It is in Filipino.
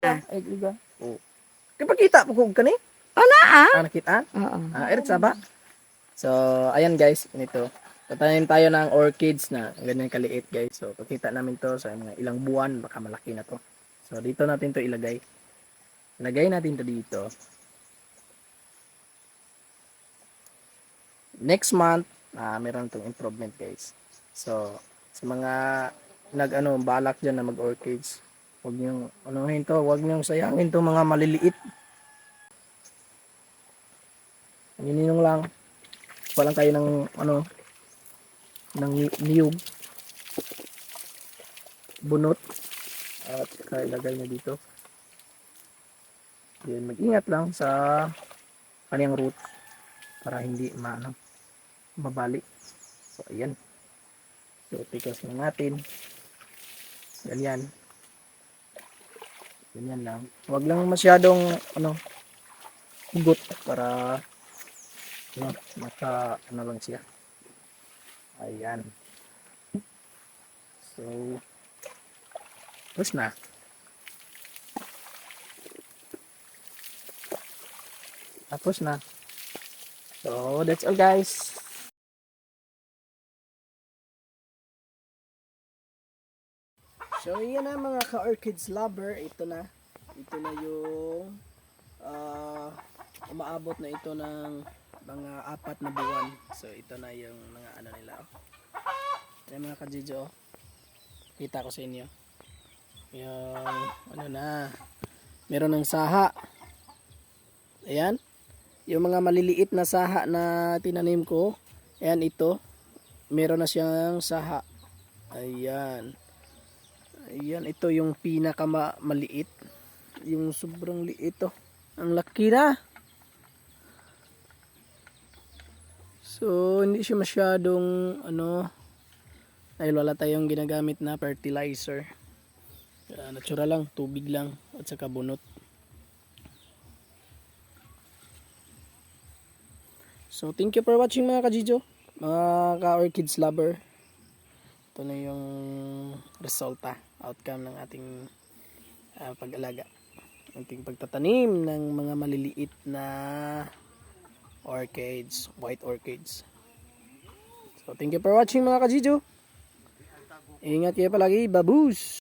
Ay, iba. Oh. Kapakita po kung kani? Wala ah. Ah, nakita? Oo. Ah, erit sa ba? So, ayan guys, ganito. Tatanim tayo ng orchids na ganyan kaliit guys. So, pakita namin to sa mga ilang buwan, baka malaki na to. So, dito natin to ilagay. Ilagay natin to dito. Next month, ah, meron tong improvement guys. So, sa mga nag ano, balak dyan na mag-orchids, huwag niyong, anuhin to, huwag niyong sayangin to mga maliliit. Nininong lang. Walang kayo ng ano ng ni- niyog. Bunot. At saka ilagay niya dito. Then mag-ingat lang sa kanyang root para hindi maano mabali. So ayan. So tikas na natin. Ganyan. Ganyan lang. Huwag lang masyadong ano hugot para ano, maka ano lang siya. Ayan. So, tapos na. Tapos na. So, that's all guys. So, yan na mga ka-orchids lover. Ito na. Ito na yung ah, umaabot na ito ng mga apat na buwan. So, ito na yung mga ano nila. Oh. Yan mga kajijo. oh. Kita ko sa inyo. Yung ano na. Meron ng saha. Ayan. Yung mga maliliit na saha na tinanim ko. Ayan ito. Meron na siyang saha. Ayan. Ayan, ito yung pinaka ma- maliit. Yung sobrang liit oh. Ang laki na. So, hindi siya masyadong ano dahil wala tayong ginagamit na fertilizer. Ah, natural lang, tubig lang at saka bunot. So, thank you for watching mga kajijo. Mga ka-orchids lover. Ito na yung resulta, outcome ng ating ah, pag-alaga. Ating pagtatanim ng mga maliliit na orchids, white orchids. So, thank you for watching mga kajijo. Ingat kayo palagi, babus!